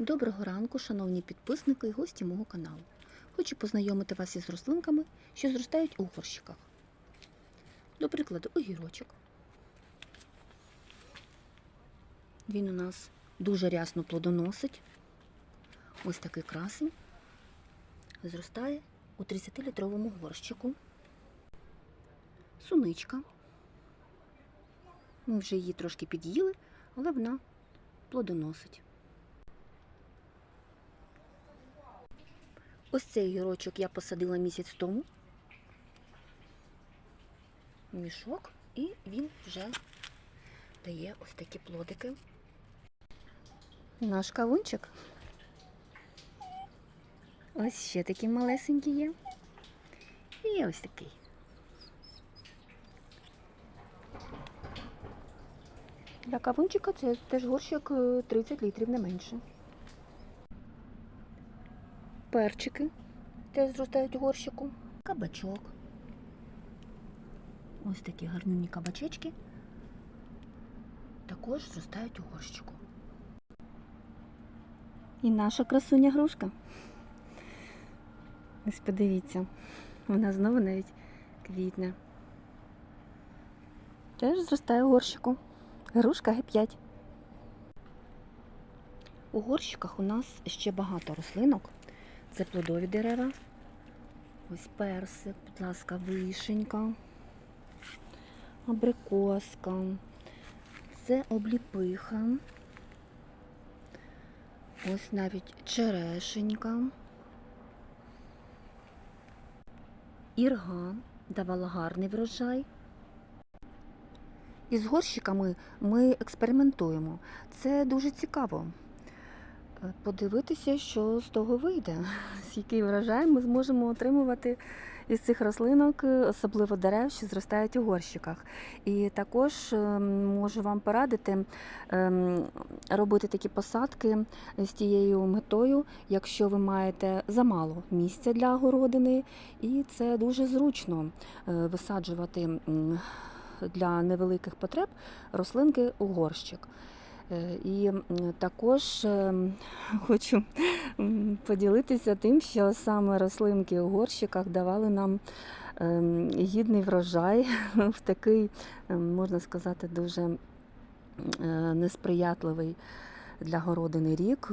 Доброго ранку, шановні підписники і гості мого каналу. Хочу познайомити вас із рослинками, що зростають у горщиках. До прикладу, огірочок. Він у нас дуже рясно плодоносить. Ось такий красень. Зростає у 30-літровому горщику. Суничка. Ми вже її трошки під'їли, але вона плодоносить. Ось цей гірочок я посадила місяць тому. Мішок, і він вже дає ось такі плодики. Наш кавунчик. Ось ще такі малесенькі є. І ось такий. Для кавунчика це теж горщик е, 30 літрів, не менше. Перчики теж зростають у горщику. Кабачок. Ось такі гарнюні кабачечки також зростають у горщику. І наша красуня грушка. Ось подивіться, вона знову навіть квітне. Теж зростає у горщику. Грушка Г5. У горщиках у нас ще багато рослинок. Це плодові дерева. Ось персик, будь ласка, вишенька, абрикоска, це обліпиха. Ось навіть черешенька. Ірга давала гарний врожай. Із горщиками ми експериментуємо. Це дуже цікаво. Е, Подивитися, що з того вийде, який врожай ми зможемо отримувати із цих рослинок, е, особливо дерев, що зростають у горщиках. І також е, можу вам порадити робити такі посадки з тією метою, якщо ви маєте замало місця для городини, і це дуже зручно висаджувати для невеликих потреб рослинки у горщик. І також ем, хочу поділитися тим, що саме рослинки у горщиках давали нам ем, гідний врожай в такий, ем, можна сказати, дуже е, несприятливий для городини рік.